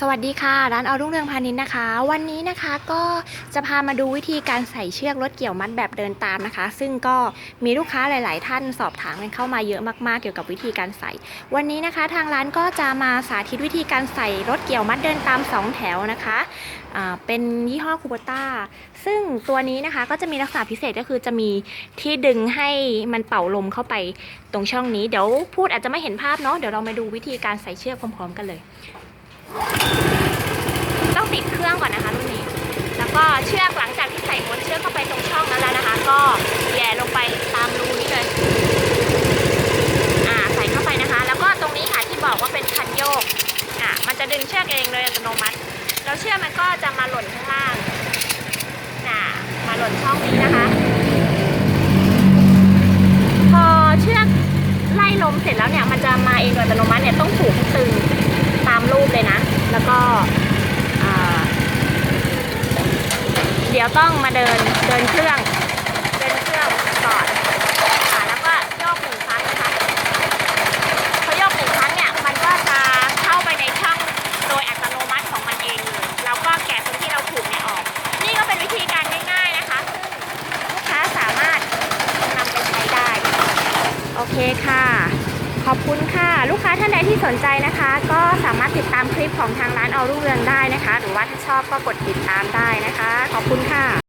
สวัสดีค่ะ ร้านเอารุ่งเรืองพาณิชย์นะคะ วันนี้นะคะก็จะพามาดูวิธีการใส่เชือกรถเกี่ยวมัดแบบเดินตามนะคะ ซึ่งก็มีลูกค้าหลาย ๆ ท่านสอบถามกันเข้ามาเยอะมาก ๆ เกี่ยวกับวิธีการใส่ วันนี้นะคะทางร้านก็จะมาสาธิตวิธีการใส่รถเกี่ยวมัดเดินตาม 2 แถวนะคะเป็นยี่ห้อคูโบต้าซึ่งตัวนี้นะคะก็จะมีลักษณะพิเศษก็คือจะมีที่ดึงให้มันเป่าลมเข้าไปตรงช่องนี้เดี๋ยวพูดอาจจะไม่เห็นภาพเนาะเดี๋ยวเรามาดูวิธีการใส่เชือกพร้อม ๆ กันเลย ต้องติดเครื่องก่อนนะคะรุ่นนี้ แล้วก็เชือกหลังจากที่ใส่ม้วนเชือกเข้าไปตรงช่องนั้นแล้วนะคะ ก็แย่ลงไปตามรูนี้เลย อ่าใส่เข้าไปนะคะ แล้วก็ตรงนี้ค่ะที่บอกว่าเป็นคันโยก อ่ามันจะดึงเชือกเองเลยอัตโนมัติ แล้วเชือกมันก็จะมาหล่นข้างล่างอ่ามาหล่นช่องนี้นะคะ พอเชือกไล่ลมเสร็จแล้วเนี่ยมันจะมาเองโดยอัตโนมัติเนี่ยต้องผูกตึงตามรูปเลยนะ แล้วก็อ่าเดี๋ ยวต้องมาเดินเดินเครื่องเดินเครื่องก่อนอ่าแล้วก็โยกหนึ่งครั้งนะคะพอโยกหนึ่งครั้งเนี่ยมันก็จะเข้าไปในช่องโดยอัตโนมัติของมันเองเลยแล้วก็แกะตรงที่เราผูกเนี่ยออก นี่ก็เป็นวิธีการง่ายๆนะคะซึ่งลูกค้าสามารถนำไปใช้ได้ โอเคค่ะ ลูกค้าท่านใดที่สนใจนะคะ ก็สามารถติดตามคลิปของทางร้านเอรุ่งเรืองได้นะคะ หรือว่าถ้าชอบก็กดติดตามได้นะคะ ขอบคุณค่ะ